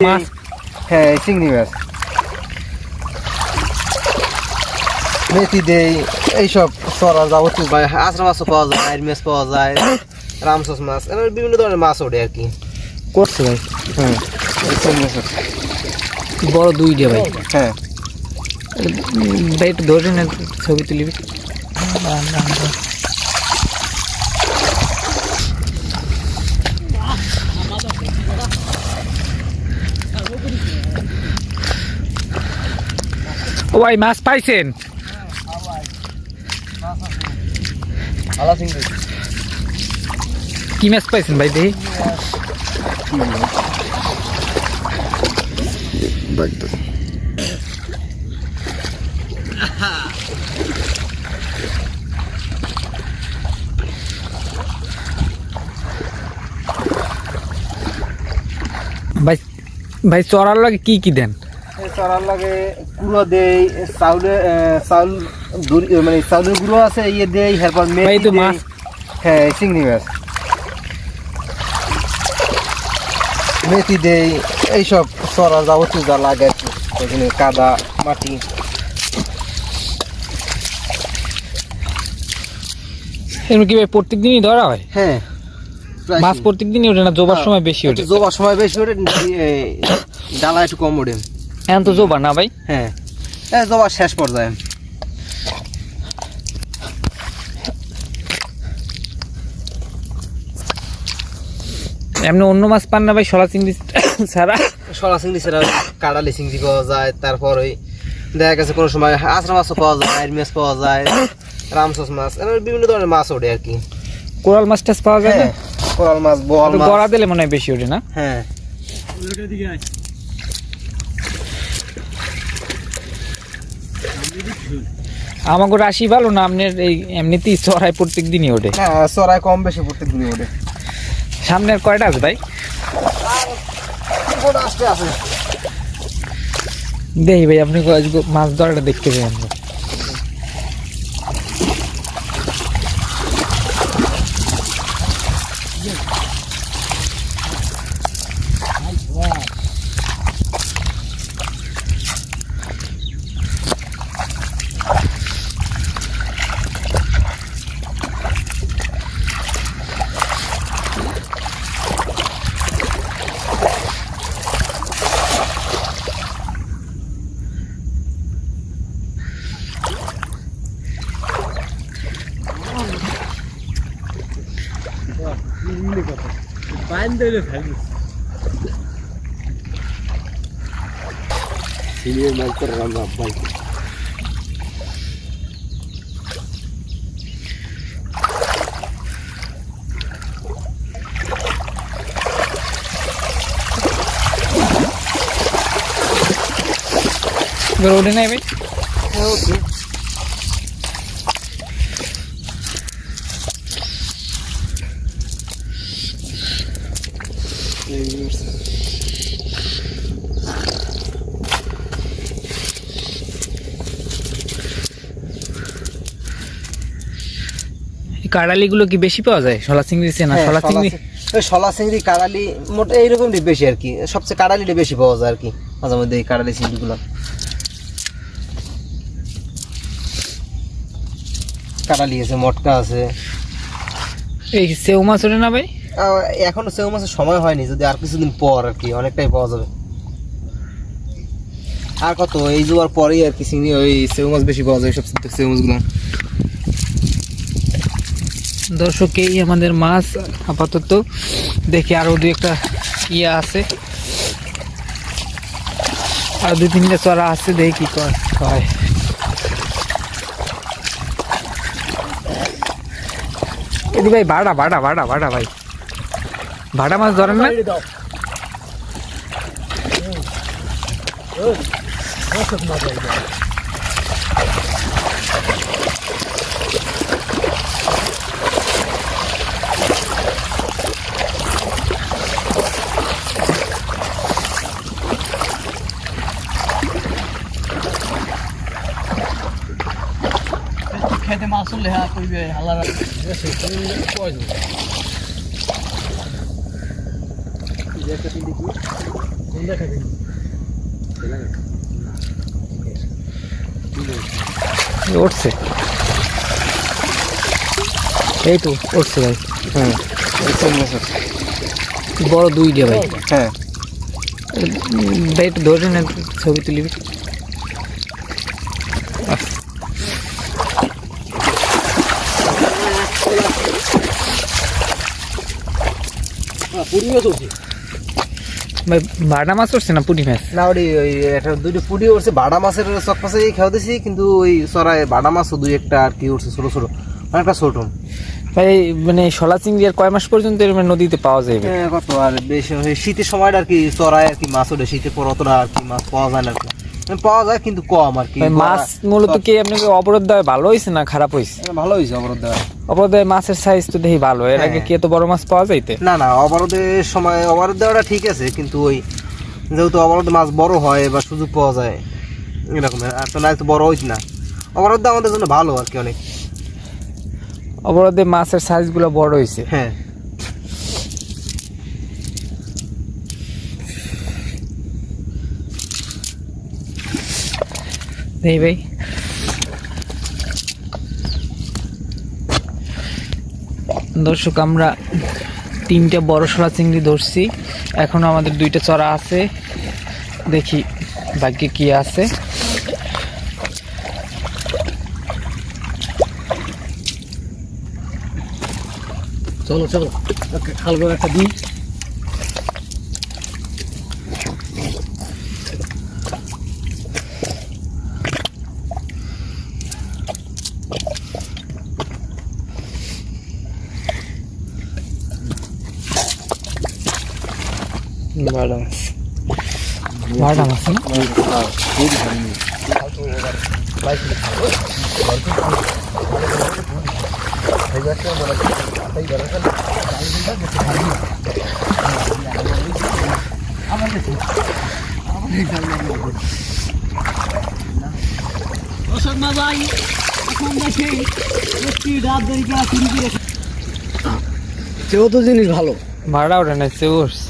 মাছ? হ্যাঁ চিংড়ি মাছ। মেথি দেই এইসব চড়া যাবতীয়। ভাই আচরা মাছও পাওয়া যায় আইর মাছ পাওয়া যায় রামসস মাছ এবার বিভিন্ন ধরনের মাছ ওঠে আর কি করছে ভাই। হ্যাঁ। বড় দুই দিয়ে ভাই। হ্যাঁ। ভাই একটু ধরে না ছবি তুলিবি। ও ভাই মাছ পাইছেন? কি মাছ পাইছেন ভাই দেখি? ভাই ভাই চড়ার লাগে কি কি দেন? চড়ার লাগে গুঁড়ো দেই চাউলে চাউল মানে চাউলের গুঁড়ো আছে ইয়ে দেই এরপর মাছ। হ্যাঁ চিংড়ি মাছ। মেথি দেই এইসব চড়া যাবতীয় যা লাগে আর কি কাদা মাটি। এমনি কি প্রত্যেক দিনই ধরা হয়? হ্যাঁ। মাছ প্রত্যেক দিনই ওঠে না? জোবার সময় বেশি ওঠে? জোবার সময় বেশি ওঠে ডালা একটু কম ওঠে। এখন তো জোবার না ভাই? হ্যাঁ। হ্যাঁ জোবার শেষ পর্যায়ে। এমনি অন্য মাছ পান না ভাই সলা চিংড়ি ছাড়া। সরা চিংড়ি ছাড়া কাড়ালি চিংড়ি পাওয়া যায় তারপর ওই দেখা গেছে কোনো সময় আচরা মাছও পাওয়া যায় আইর মাছ পাওয়া যায় রামসস মাছ বিভিন্ন ধরনের মাছ ওঠে আর কি। কোরাল মাছ টাছ পাওয়া যায় হ্যাঁ কোরাল মাছ বোয়াল মাছ গড়া দিলে মনে হয় বেশি ওঠে না? হ্যাঁ। আমাকে রাশি ভালো না আপনার এই এমনিতেই চড়াই প্রত্যেক দিনই ওঠে। হ্যাঁ চড়াই কম বেশি প্রত্যেক দিনই ওঠে। সামনের কয়টা আছে ভাই? দেখি ভাই আপনি মাছ ধরাটা দেখতে পাই আমরা এবার ওঠে নাই ভাই এই কাড়ালিগুলো কি বেশি পাওয়া যায়? শলা চিংড়ি চেনা হ্যাঁ, শলা চিংড়ি? ওই শলা চিংড়ি কাড়ালি মোট এইরকমই বেশি আর কি। সবচেয়ে কাড়ালিটা বেশি পাওয়া যায় আর কি মাঝে মধ্যে এই কাড়ালি চিংড়িগুলো। কাড়ালি আছে মটকা আছে। এই সেও মাছ ওঠে না ভাই? এখনও সেও মাছের সময় হয়নি, যদি আর কিছুদিন পর আর কি, অনেকটাই পাওয়া যাবে। আর কত, এই জোয়ার পরেই আর কি চিংড়ি ওই সেও মাছ বেশি পাওয়া যায় সব সেও মাছগুলো দর্শক, এই আমাদের মাছ, আপাতত দেখি আরও দু একটা ইয়ে আছে। আর দুই তিনটা চড়া আছে, দেখি হয় এদি ভাই ভাড়া ভাড়া ভাড়া ভাড়া ভাই। ভাড়া মাছ ধরেন না খেতে মাছ হলে হ্যাঁ কইবে হালারা এই উঠছে এই তো উঠছে ভাই হ্যাঁ বড় দুই দিয়ে ভাই হ্যাঁ উম, ভাই একটু ধরে না ছবি তুলিবি পুরিও চলছে ভাই ভাড়া মাছ উঠছে না পুঁটি মাছ? না ওই ওই একটা দুইটা পুঁটি উঠছে বাটা মাছের চক পাশে খাওয়া দিছি কিন্তু ওই সরাই বাটা মাছও দুই একটা আর কি উঠছে ছোটো ছোটো। অনেকটা ছোট। ভাই মানে শলা চিংড়ি আর কয় মাস পর্যন্ত এর মানে নদীতে পাওয়া যাবে হ্যাঁ, কত আর বেশ শীতের সময়টা আর কি চড়ায় আর কি মাছ ওঠে শীতের পর অতটা আর কি মাছ পাওয়া যায় না আর কি। পাওয়া যায় কিন্তু কম আর কি। মাছ মূলত কি আপনাকে অবরোধ দেওয়া ভালো হয়েছে না খারাপ হয়েছে ভালো হয়েছে অবরোধ দেওয়া। অবরোধ মাছের সাইজ তো দেখি ভালো এর আগে হ্যাঁ। কি এত বড় মাছ পাওয়া যাইতে? না না অবরোধের সময় অবরোধ দেওয়াটা ঠিক আছে কিন্তু ওই যেহেতু অবরোধে মাছ বড় হয় বা সুযোগ পাওয়া যায় এরকম। আর তো না তো বড় হইত না। অবরোধ আমাদের জন্য ভালো আর কি অনেক। অবরোধে মাছের সাইজগুলো বড় হয়েছে হ্যাঁ। নেই ভাই দর্শক, আমরা তিনটা বড় সরা চিংড়ি ধরছি। এখনও আমাদের দুইটা চড়া আছে। দেখি ভাগ্যে কি আছে। চলো চলো। খালগো একটা দিই। মাছ মাছ এখন দেখি একটি রাত করে সেও তো জিনিস ভালো। ভাড়া ওঠে না চেউস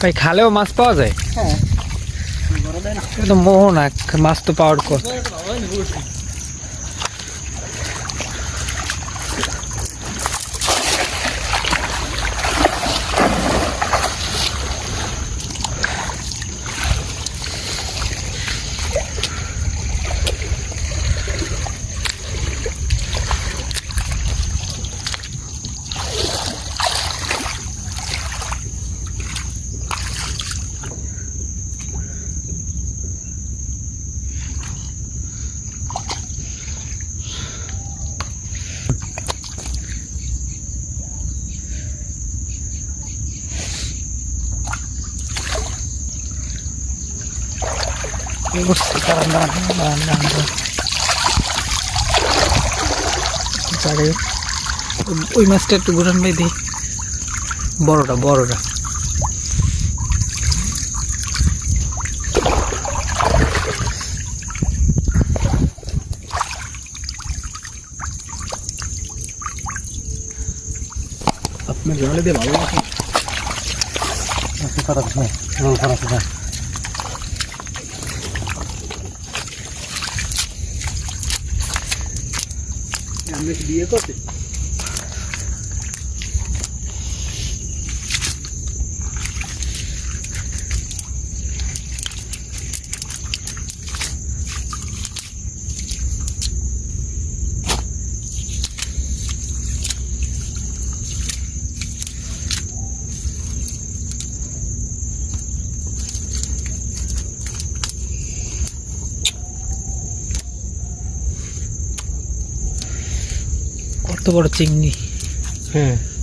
ভাই খালেও মাছ পাওয়া যায়? এটা মোহনা মাছ তো পাওয়ার কথা বুঝছি, দাঁড়ান, দাঁড়ান, দাঁড়ান, দাঁড়ান, দাঁড়ান। ওই- মাছটা একটু ঘুরান ভাই দিই বড়টা বড়টা। আপনার জলে দিয়ে ভালো লাগে আপনি কি বিয়ে করতে বড় চিংড়ি। হ্যাঁ।